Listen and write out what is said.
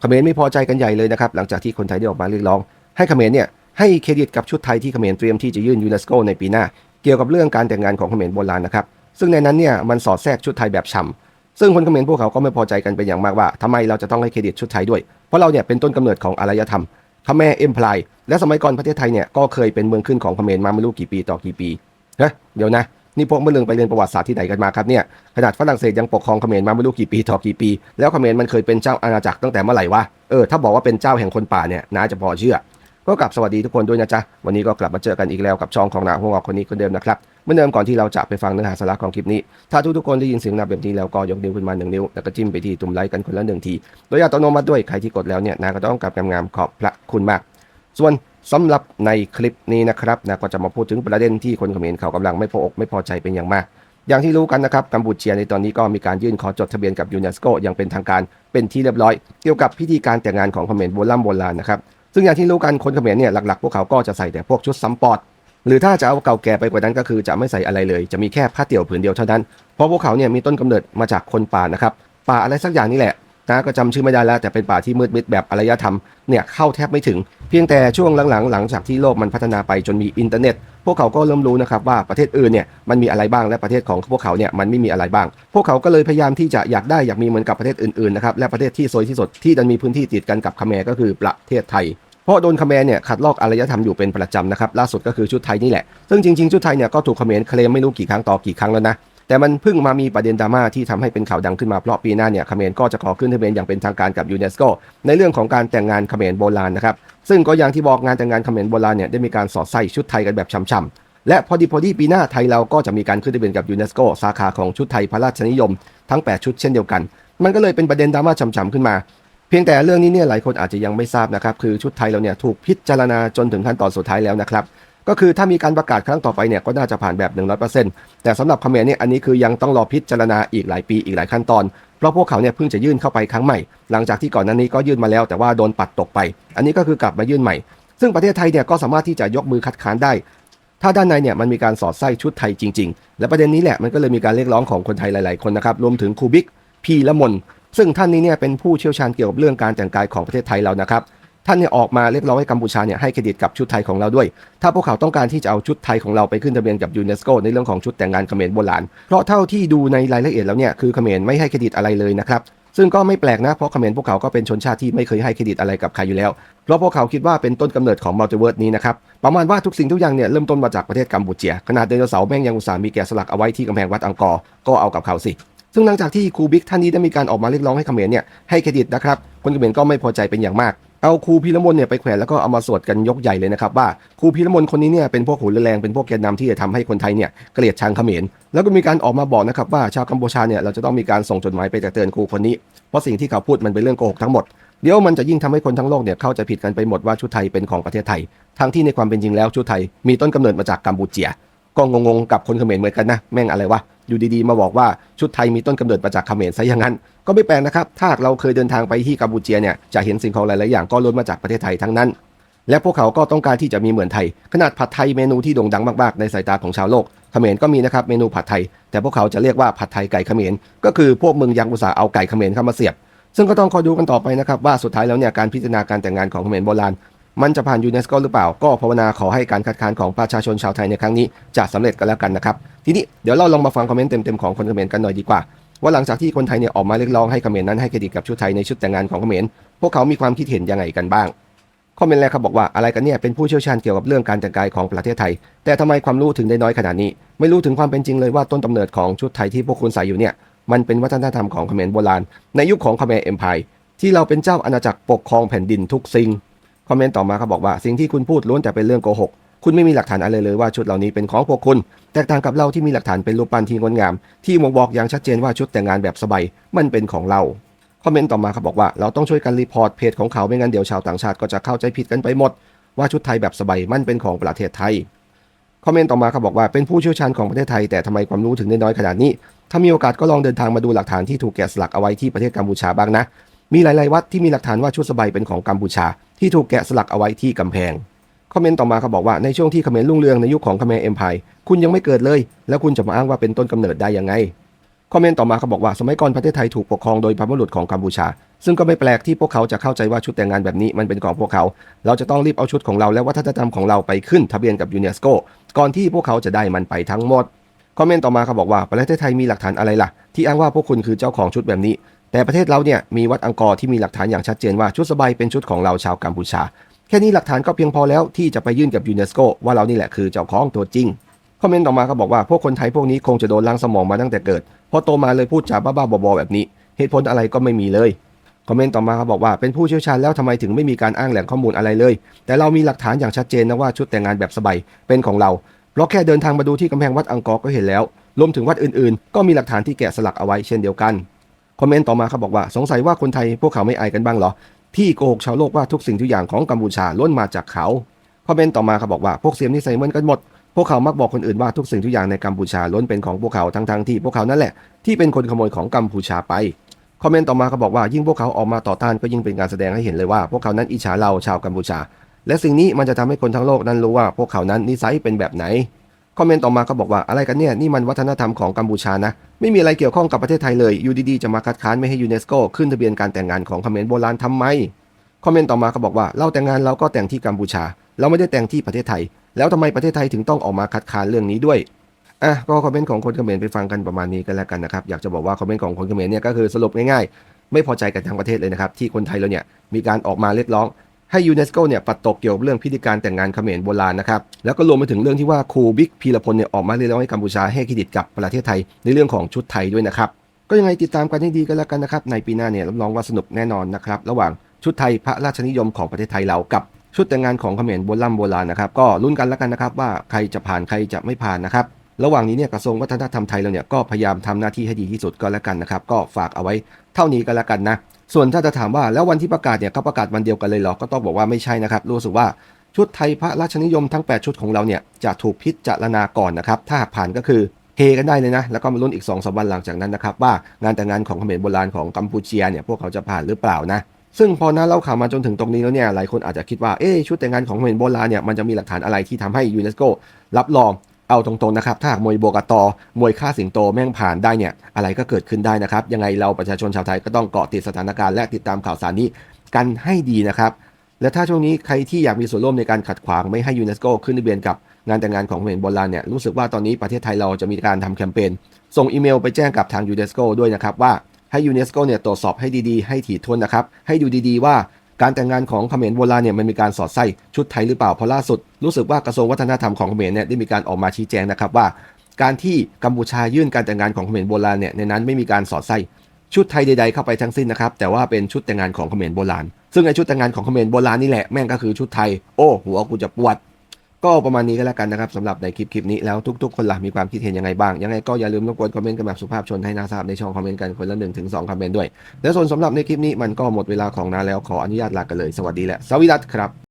เขมรไม่พอใจกันใหญ่เลยนะครับหลังจากที่คนไทยได้ออกมาเรียกร้อง ให้เขมรเนี่ยให้เครดิตกับชุดไทยที่เขมรเตรียมที่จะยื่นยูเนสโกในปีหน้า เกี่ยวกับเรื่องการแต่งงานของเขมรโบราณนะครับซึ่งในนั้นเนี่ยมันสอดแทรกชุดไทยแบบฉ่ำซึ่งคนเขมรพวกเขาก็ไม่พอใจกันเป็นอย่างมากว่าทำไมเราจะต้องให้เครดิตชุดไทยด้วย เพราะเราเนี่ยเป็นต้นกำเนิดของอารยธรรมเขมรเอ็มพลายและสมัยก่อนประเทศไทยเนี่ยก็เคยเป็นเมืองขึ้นของเขมรมาไม่รู้กี่ปีต่อกี่ปีเฮ้เดี๋ยวนะ นี่พวกเมื่อเรื่องไปเรียนประวัติศาสตร์ที่ไหนกันมาครับเนี่ยขนาดฝรั่งเศสยังปกครองเขมรมาไม่รู้กี่ปีต่อกี่ปี แล้วเขมรมันเคยเป็นเจ้าอาณาจักรตั้งแต่เมื่อไหร่วะเออถ้าบอกว่าเป็นเจ้าแห่งคนป่าเนี่ยน่าจะพอเชื่อ ก็กลับสวัสดีทุกคนด้วยนะจ๊ะวันนี้ก็กลับมาเจอกันอีกแล้วกับช่องของนาหัวงอกคนนี้คนเดิมนะครับเมื่อเดิมก่อนที่เราจะไปฟังเนื้อหาสาระของคลิปนี้ ถ้าทุกทุกคนได้ยินเสียงนาแบบนี้แล้วก็ยกนิ้วขึ้นมาหนึ่งนิ้วแล้วก็จิ้มไปที่ตุ่มไลค์กันคนละหนึ่งทีโดยอัตโนมัติด้วยใครที่กดแล้วเนี่ยนาก็ต้องกลับงามๆขอบพระคุณมาก ส่วน สำหรับในคลิปนี้นะครับนะก็จะมาพูดถึงประเด็นที่คนเขมรเขากำลังไม่พออกไม่พอใจเป็นอย่างมาก อย่างที่รู้กันนะครับกัมพูเชียในตอนนี้ก็มีการยื่นขอจดทะเบียนกับยูเนสโกอย่างเป็นทางการเป็นที่เรียบร้อย เกี่ยวกับพิธีการแต่งงานของเขมรโบราณโบราณนะครับซึ่งอย่างที่รู้กันคนเขมรเนี่ยหลักๆ พวกเขาก็จะใส่แต่พวกชุดซัมปอร์ตหรือถ้าจะเอาเก่าแก่ไปกว่านั้นก็คือจะไม่ใส่อะไรเลย จะมีแค่ผ้าเตี่ยวผืนเดียวเท่านั้น เพราะพวกเขาเนี่ยมีต้นกำเนิดมาจากคนป่านะครับ ป่าอะไรสักอย่างนี่แหละ นะก็จำชื่อไม่ได้แล้ว แต่เป็นป่าที่มืดมิดแบบอารยธรรมเนี่ยเข้าแทบไม่ถึง เพียงแต่ช่วงหลังๆ หลังจากที่โลกมันพัฒนาไปจนมีอินเทอร์เน็ต พวกเขาก็เริ่มรู้นะครับว่าประเทศอื่นเนี่ยมันมีอะไรบ้างและประเทศของพวกเขาเนี่ยมันไม่มีอะไรบ้าง พวกเขาก็เลยพยายามที่จะอยากได้อยากมีเหมือนกับประเทศอื่นๆนะครับและประเทศที่ซวยที่สุดที่ดันมีพื้นที่ติดกันกับคาเมรก็คือประเทศไทยเพราะโดนคาเมรเนี่ยขัดลอกอารยธรรมอยู่เป็นประจำนะครับล่าสุดก็คือชุดไทยนี่แหละ ซึ่งจริงๆชุดไทยเนี่ยก็ถูกคาเมรเคลมไม่รู้กี่ครั้งต่อกี่ครั้งแล้วนะ แต่มันเพิ่งมามีประเด็นดราม่าที่ทำให้เป็นข่าวดังขึ้นมาเพราะปีหน้าเนี่ยเขมรก็จะขอขึ้นทะเบียนอย่างเป็นทางการกับยูเนสโกในเรื่องของการแต่งงานเขมรโบราณนะครับซึ่งก็อย่างที่บอกงานแต่งงานเขมรโบราณเนี่ยได้มีการสอดใส่ชุดไทยกันแบบช่ำๆและพอดีพอดีปีหน้าไทยเราก็จะมีการขึ้นทะเบียนกับยูเนสโกสาขาของชุดไทยพระราชนิยม ทั้ง 8 ชุดเช่นเดียวกัน มันก็เลยเป็นประเด็นดราม่าช่ำๆขึ้นมาเพียงแต่เรื่องนี้เนี่ยหลายคนอาจจะยังไม่ทราบนะครับคือชุดไทยเราเนี่ยถูกพิจารณาจนถึงขั้นตอนสุดท้ายแล้วนะครับ ก็คือถ้ามีการประกาศครั้งต่อไปเนี่ยก็น่าจะผ่านแบบ 100%แต่สำหรับเขมรเนี่ยอันนี้คือยังต้องรอพิจารณาอีกหลายปีอีกหลายขั้นตอน เพราะพวกเขาเนี่ยเพิ่งจะยื่นเข้าไปครั้งใหม่ หลังจากที่ก่อนหน้านี้ก็ยื่นมาแล้วแต่ว่าโดนปัดตกไป อันนี้ก็คือกลับมายื่นใหม่ ซึ่งประเทศไทยเนี่ยก็สามารถที่จะยกมือคัดค้านได้ ถ้าด้านในเนี่ยมันมีการสอดไส้ชุดไทยจริง ๆ และประเด็นนี้แหละมันก็เลยมีการเรียกร้องของคนไทยหลาย ๆ คนนะครับรวมถึงครูบิ๊กพีละมนซึ่งท่านนี้เนี่ยเป็นผู้เชี่ยวชาญเกี่ยวกับเรื่องการแต่งกายของประเทศไทยเรานะครับ ท่านเนี่ยออกมาเรียกร้องให้กัมพูชาเนี่ยให้เครดิตกับชุดไทยของเราด้วย ถ้าพวกเขาต้องการที่จะเอาชุดไทยของเราไปขึ้นทะเบียนกับยูเนสโกในเรื่องของชุดแต่งงานเขมรโบราณ เพราะเท่าที่ดูในรายละเอียดแล้วเนี่ยคือเขมรไม่ให้เครดิตอะไรเลยนะครับซึ่งก็ไม่แปลกนะเพราะเขมรพวกเขาก็เป็นชนชาติที่ไม่เคยให้เครดิตอะไรกับใครอยู่แล้ว เพราะพวกเขาคิดว่าเป็นต้นกำเนิดของมัลติเวิร์สนี้นะครับ ประมาณว่าทุกสิ่งทุกอย่างเนี่ยเริ่มต้นมาจากประเทศกัมพูเชียขนาดไดโนเสาร์แม่งยังอุตส่าห์มีแกะสลักเอาไว้ที่กำแพงวัดอังกอร์ก็เอากับเขาสิ ซึ่งหลังจากที่ครูบิ๊กท่านนี้ได้มีการออกมาเรียกร้องให้เขมรเนี่ยให้เครดิตนะครับคนเขมรก็ไม่พอใจเป็นอย่างมาก เอาครูพีระมนเนี่ยไปแขวนแล้วก็เอามาสวดกันยกใหญ่เลยนะครับว่าครูพีระมนคนนี้เนี่ยเป็นพวกหูแรงเป็นพวกแกนนำที่จะทำให้คนไทยเนี่ยเกลียดชังเขมรแล้วก็มีการออกมาบอกนะครับว่าชาวกัมพูชาเนี่ยเราจะต้องมีการส่งจดหมายไปตักเตือนครูคนนี้เพราะสิ่งที่เขาพูดมันเป็นเรื่องโกหกทั้งหมดเดี๋ยวมันจะยิ่งทำให้คนทั้งโลกเนี่ยเข้าใจผิดกันไปหมดว่าชุดไทยเป็นของประเทศไทย ทั้งที่ในความเป็นจริงแล้วชุดไทยมีต้นกำเนิดมาจากกัมพูเชียก็งงๆกับคนเขมรเหมือนกันนะแม่งอะไรวะอยู่ดีๆมาบอกว่าชุดไทยมีต้นกำเนิดมาจากเขมรซะอย่างนั้น ก็ไม่แปลกนะครับ ถ้าเราเคยเดินทางไปที่กัมพูเชียเนี่ยจะเห็นสิ่งของหลาย ๆ อย่างก็ล้นมาจากประเทศไทยทั้งนั้น และพวกเขาก็ต้องการที่จะมีเหมือนไทย ขนาดผัดไทยเมนูที่โด่งดังมาก ๆ ในสายตาของชาวโลกเขมรก็มีนะครับเมนูผัดไทย แต่พวกเขาจะเรียกว่าผัดไทยไก่เขมรก็คือพวกมึงยังอุตส่าห์เอาไก่เขมรเข้ามาเสียบ ซึ่งก็ต้องคอยดูกันต่อไปนะครับว่าสุดท้ายแล้วเนี่ยการพิจารณาการแต่งงานของเขมรโบราณมันจะผ่านยูเนสโกหรือเปล่า ก็ภาวนาขอให้การคัดค้านของประชาชนชาวไทยในครั้งนี้จะสำเร็จกันแล้วกันนะครับ ทีนี้เดี๋ยวเราลองมาฟังคอมเมนต์เต็มๆของคนเขมรกันหน่อยดีกว่า ว่าหลังจากที่คนไทยเนี่ยออกมาเรียกร้องให้เขมรนั้นให้เครดิตกับชุดไทยในชุดแต่งงานของเขมรพวกเขามีความคิดเห็นยังไงกันบ้างคอมเมนต์แรกครับบอกว่าอะไรกันเนี่ยเป็นผู้เชี่ยวชาญเกี่ยวกับเรื่องการแต่งกายของประเทศไทย แต่ทำไมความรู้ถึงได้น้อยขนาดนี้ ไม่รู้ถึงความเป็นจริงเลยว่าต้นกำเนิดของชุดไทยที่พวกคุณใส่อยู่เนี่ยมันเป็นวัฒนธรรมของเขมรโบราณ ในยุคของเขมรเอ็มพายที่เราเป็นเจ้าอาณาจักรปกครองแผ่นดินทุกสิ่งคอมเมนต์ต่อมาเขาบอกว่าสิ่งที่คุณพูดล้วนแต่เป็นเรื่องโกหก คุณไม่มีหลักฐานอะไรเลยว่าชุดเหล่านี้เป็นของพวกคุณ แตกต่างกับเราที่มีหลักฐานเป็นรูปปั้นที่งดงาม ที่บ่งบอกอย่างชัดเจนว่าชุดแต่งงานแบบสบายมันเป็นของเราคอมเมนต์ต่อมาเขาบอกว่าเราต้องช่วยกันรีพอร์ตเพจของเขาไม่งั้นเดี๋ยวชาวต่างชาติก็จะเข้าใจผิดกันไปหมด ว่าชุดไทยแบบสบายมันเป็นของประเทศไทยคอมเมนต์ต่อมาเขาบอกว่าเป็นผู้เชี่ยวชาญของประเทศไทยแต่ทำไมความรู้ถึงได้น้อยขนาดนี้ ถ้ามีโอกาสก็ลองเดินทางมาดูหลักฐานที่ถูกแกะสลักเอาไว้ที่ประเทศกัมพูชาบ้างนะ มีหลาย ๆ วัดที่มีหลักฐานว่าชุดสบายเป็นของกัมพูชา ที่ถูกแกะสลักเอาไว้ที่กำแพง คอมเมนต์ต่อมาเขาบอกว่าในช่วงที่เขมรรุ่งเรืองในยุคของเขมรเอ็มพายคุณยังไม่เกิดเลย แล้วคุณจะมาอ้างว่าเป็นต้นกำเนิดได้ยังไงคอมเมนต์ต่อมาเขาบอกว่าสมัยก่อนประเทศไทยถูกปกครองโดยพระบุรุษของกัมพูชา ซึ่งก็ไม่แปลกที่พวกเขาจะเข้าใจว่าชุดแต่งงานแบบนี้มันเป็นของพวกเขา เราจะต้องรีบเอาชุดของเราและวัฒนธรรมของเราไปขึ้นทะเบียนกับยูเนสโกก่อนที่พวกเขาจะได้มันไปทั้งหมดคอมเมนต์ต่อมาเขาบอกว่าประเทศไทยมีหลักฐานอะไรล่ะ ที่อ้างว่าพวกคุณคือเจ้าของชุดแบบนี้ แต่ประเทศเราเนี่ยมีวัดอังกอร์ที่มีหลักฐานอย่างชัดเจนว่าชุดสบายเป็นชุดของเราชาวกัมพูชา แค่นี้หลักฐานก็เพียงพอแล้วที่จะไปยื่นกับยูเนสโกว่าเรานี่แหละคือเจ้าของตัวจริง คอมเมนต์ต่อมาเขาบอกว่าพวกคนไทยพวกนี้คงจะโดนล้างสมองมาตั้งแต่เกิด พอโตมาเลยพูดจาบ้าๆบอๆแบบนี้ เหตุผลอะไรก็ไม่มีเลย คอมเมนต์ต่อมาเขาบอกว่าเป็นผู้เชี่ยวชาญแล้วทำไมถึงไม่มีการอ้างแหล่งข้อมูลอะไรเลย แต่เรามีหลักฐานอย่างชัดเจนนะว่าชุดแต่งงานแบบสบายเป็นของเรา เพราะแค่เดินทางมาดูที่กำแพงวัดอังกอร์ก็เห็นแล้ว รวมถึงวัดอื่นๆ ก็มีหลักฐานที่แกะสลักเอาไว้เช่นเดียวกัน คอมเมนต์ต่อมาเขาบอกว่าสงสัยว่าคนไทยพวกเขาไม่อายกันบ้างเหรอ ที่โกหกชาวโลกว่าทุกสิ่งทุกอย่างของกัมพูชาล้นมาจากเขาคอมเมนต์ต่อมาเขาบอกว่าพวกเสียมนิสัยเหมือนกันหมด พวกเขามักบอกคนอื่นว่าทุกสิ่งทุกอย่างในกัมพูชาล้นเป็นของพวกเขาทั้งๆที่ พวกเขานั่นแหละที่เป็นคนขโมยของกัมพูชาไปคอมเมนต์ต่อมาเขาบอกว่ายิ่งพวกเขาออกมาต่อต้านก็ยิ่งเป็นการแสดงให้เห็นเลยว่าพวกเขานั้นอิจฉาเราชาวกัมพูชา และสิ่งนี้มันจะทำให้คนทั้งโลกนั้นรู้ว่าพวกเขานั้นนิสัยเป็นแบบไหน คอมเมนต์ต่อมาก็บอกว่าอะไรกันเนี่ยนี่มันวัฒนธรรมของกัมพูชานะ ไม่มีอะไรเกี่ยวข้องกับประเทศไทยเลยอยู่ดีๆจะมาคัดค้านไม่ให้ยูเนสโกขึ้นทะเบียนการแต่งงานของคอมเขมรโบราณทำไมคอมเมนต์ต่อมาก็บอกว่าเราแต่งงานเราก็แต่งที่กัมพูชา เราไม่ได้แต่งที่ประเทศไทย แล้วทำไมประเทศไทยถึงต้องออกมาคัดค้านเรื่องนี้ด้วยอะก็คอมเมนต์ของคนคอมเขมรไปฟังกันประมาณนี้กันแล้วกันนะครับอยากจะบอกว่าคอมเมนต์ของคนคอมเขมรเนี่ยก็คือสรุปง่ายๆ ไม่พอใจกันทั้งประเทศเลยนะครับที่คนไทยเราเนี่ยมีการออกมาเรียกร้อง ให้ยูเนสโกเนี่ยปัดตกเกี่ยวกับเรื่องพิธีการแต่งงานเขมรโบราณนะครับ แล้วก็รวมไปถึงเรื่องที่ว่าครูบิ๊กพีรพลเนี่ยออกมาเรียกร้องให้กัมพูชาให้เครดิตกับประเทศไทยในเรื่องของชุดไทยด้วยนะครับ ก็ยังไงติดตามกันให้ดีกันแล้วกันนะครับในปีหน้าเนี่ยรับรองว่าสนุกแน่นอนนะครับระหว่างชุดไทยพระราชนิยมของประเทศไทยเรากับชุดแต่งงานของเขมรโบราณโบราณนะครับก็ลุ้นกันแล้วกันนะครับว่าใครจะผ่านใครจะไม่ผ่านนะครับระหว่างนี้เนี่ยกระทรวงวัฒนธรรมไทยเราเนี่ยก็พยายามทำหน้าที่ให้ดีที่สุดก็แล้วกันนะครับ ก็ฝากเอาไว้เท่านี้ก็แล้วกันนะ ส่วนถ้าจะถามว่าแล้ววันที่ประกาศเนี่ยเขาประกาศวันเดียวกันเลยเหรอ ก็ต้องบอกว่าไม่ใช่นะครับ รู้สึกว่าชุดไทยพระราชนิยมทั้ง 8 ชุดของเราเนี่ยจะถูกพิจารณาก่อนนะครับ ถ้าหากผ่านก็คือเฮกันได้เลยนะ แล้วก็มาลุ้นอีก2อสวันหลังจากนั้นนะครับ ว่างานแต่งงานของเขมรโบราณของกัมพูชีเนี่ยพวกเขาจะผ่านหรือเปล่านะซึ่งพอนะเล่าข่าวมาจนถึงตรงนี้แล้วเนี่ยหลายคนอาจจะคิดว่าเอ๊ชุดแต่งงานของเขมรโบราณเนี่ยมันจะมีหลักฐานอะไรที่ทำให้ยูเนสโกรับรอง เอาตรงๆนะครับ ถ้าหากมวยโบกตอมวยฆ่าสิงโตแม่งผ่านได้เนี่ยอะไรก็เกิดขึ้นได้นะครับ ยังไงเราประชาชนชาวไทยก็ต้องเกาะติดสถานการณ์และติดตามข่าวสารนี้กันให้ดีนะครับ และถ้าช่วงนี้ใครที่อยากมีส่วนร่วมในการขัดขวางไม่ให้ยูเนสโกขึ้นทะเบียนกับงานแต่งงานของเขมรโบราณเนี่ยรู้สึกว่าตอนนี้ประเทศไทยเราจะมีการทำแคมเปญส่งอีเมลไปแจ้งกับทางยูเนสโกด้วยนะครับว่าให้ยูเนสโกเนี่ยตรวจสอบให้ดีๆ ให้ถี่ถ้วนนะครับ ให้ดูดีๆ ว่า การแต่งงานของเขมรโบราณเนี่ยมันมีการสอดไส้ชุดไทยหรือเปล่าเพราะล่าสุด รู้สึกว่ากระทรวงวัฒนธรรมของเขมรเนี่ยได้มีการออกมาชี้แจงนะครับว่า การที่กัมพูชายื่นการแต่งงานของเขมรโบราณเนี่ยในนั้นไม่มีการสอดไส้ชุดไทยใดๆเข้าไปทั้งสิ้นนะครับแต่ว่าเป็นชุดแต่งงานของเขมรโบราณ ซึ่งไอชุดแต่งงานของเขมรโบราณนี่แหละแม่งก็คือชุดไทย โอ้หัวกูจะปวด ก็ประมาณนี้ก็แล้วกันนะครับสำหรับในคลิปคลิปนี้แล้วทุกๆ คนล่ะมีความคิดเห็นยังไงบ้าง ยังไงก็อย่าลืมรบกวนคอมเมนต์กันแบบสุภาพชนให้นาทราบในช่องคอมเมนต์กันคนละ1นถึงสคอมเมนต์ด้วย และส่วนสำหรับในคลิปนี้มันก็หมดเวลาของนาแล้วขออนุญาตลากันเลยสวัสดีและสวัสดีครับ